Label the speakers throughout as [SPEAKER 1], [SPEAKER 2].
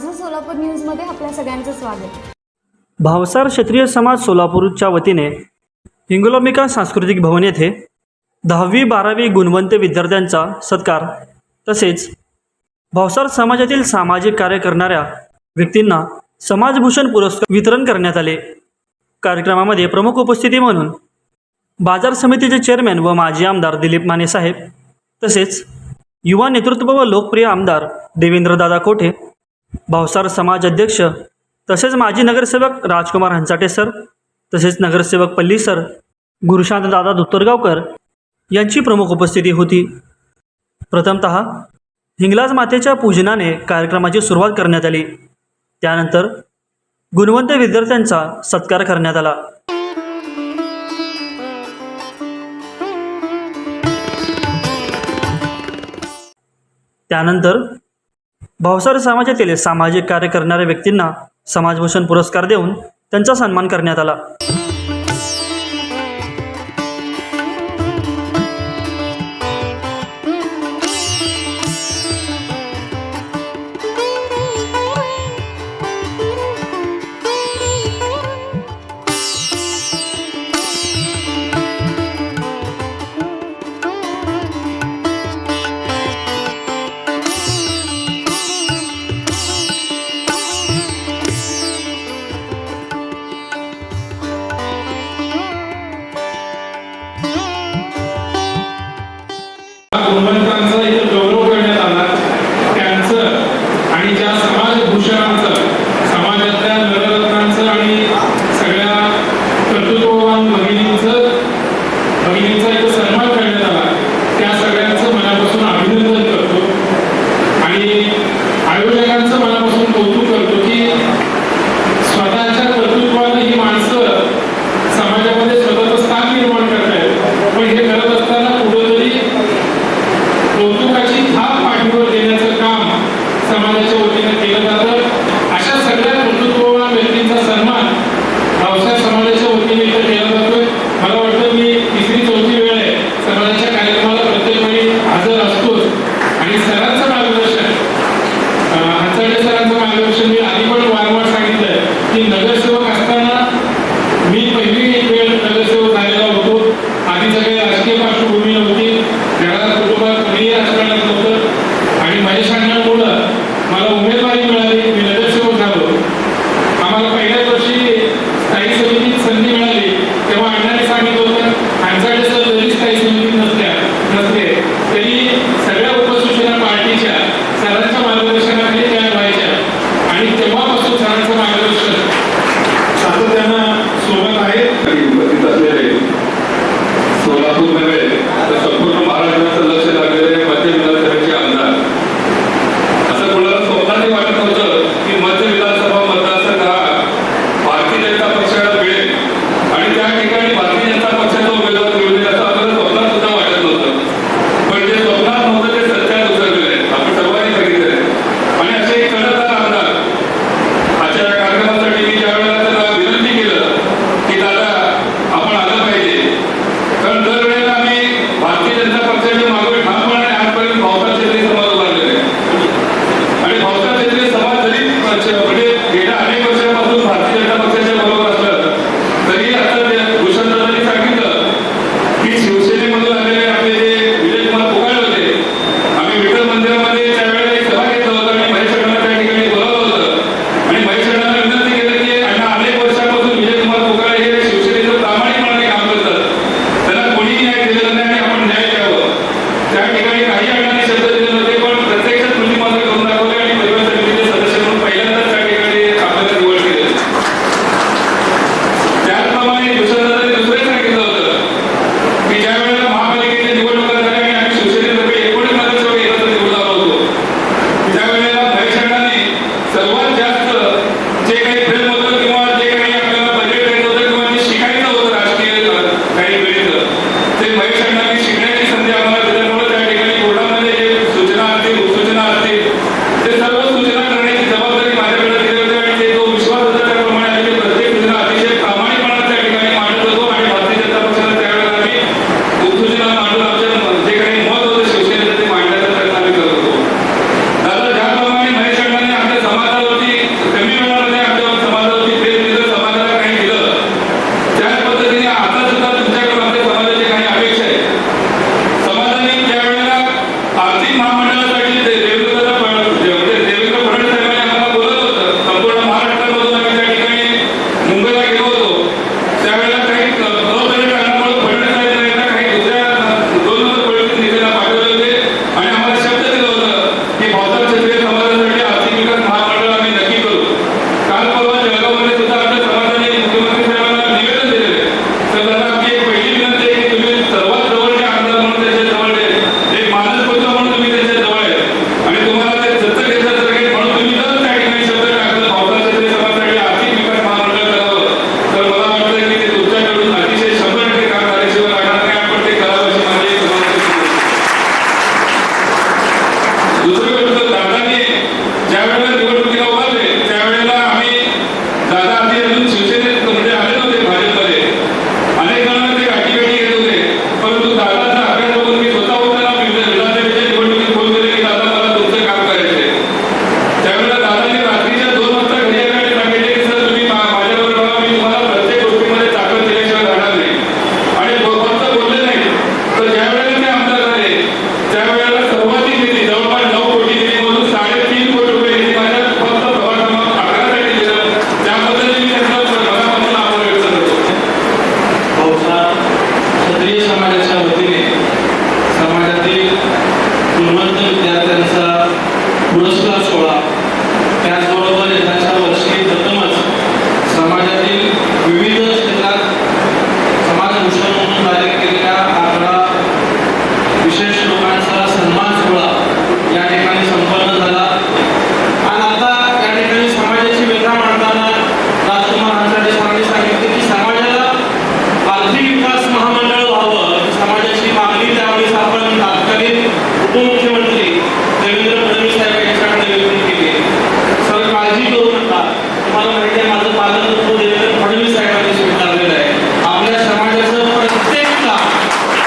[SPEAKER 1] माझं सोलापूर न्यूजमध्ये आपल्या सगळ्यांचं स्वागत.
[SPEAKER 2] भावसार क्षत्रिय समाज सोलापूरच्या वतीने हिंगोलोमिका सांस्कृतिक भवन येथे दहावी बारावी गुणवंत विद्यार्थ्यांचा सत्कार तसेच भावसार समाजातील सामाजिक कार्य करणाऱ्या व्यक्तींना समाजभूषण पुरस्कार वितरण करण्यात आले. कार्यक्रमामध्ये प्रमुख उपस्थिती म्हणून बाजार समितीचे चेअरमॅन व माजी आमदार दिलीप माने साहेब तसेच युवा नेतृत्व व लोकप्रिय आमदार देवेंद्रदादा कोठे भावसार समाज अध्यक्ष तसेच माजी नगरसेवक राजकुमार हंचाटे सर तसेच नगरसेवक पल्ली सर गुरुशांत दादा दुत्तरगावकर यांची प्रमुख उपस्थिती होती. प्रथमत हिंगलाज मातेच्या पूजनाने कार्यक्रमाची सुरुवात करण्यात आली. त्यानंतर गुणवंत विद्यार्थ्यांचा सत्कार करण्यात आला. त्यानंतर भावसार समाजातील सामाजिक कार्य करणाऱ्या व्यक्तींना समाजभूषण पुरस्कार देऊन त्यांचा सन्मान करण्यात आला.
[SPEAKER 3] तुम्ही अगदी घरात कुटुंबात कुणीही राजकारणात नव्हतं. आणि माझ्या सांगण्यामुळं मला उमेदवारी मिळाली मी नगरसेवक झालो. आम्हाला पहिल्याच वर्षी स्थायी समितीत संधी मिळाली. तेव्हा अण्णाने सांगितलं होतं आमच्याकडे सर जरी स्थायी समितीत नसल्या नसते तरी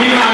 [SPEAKER 3] Yeah.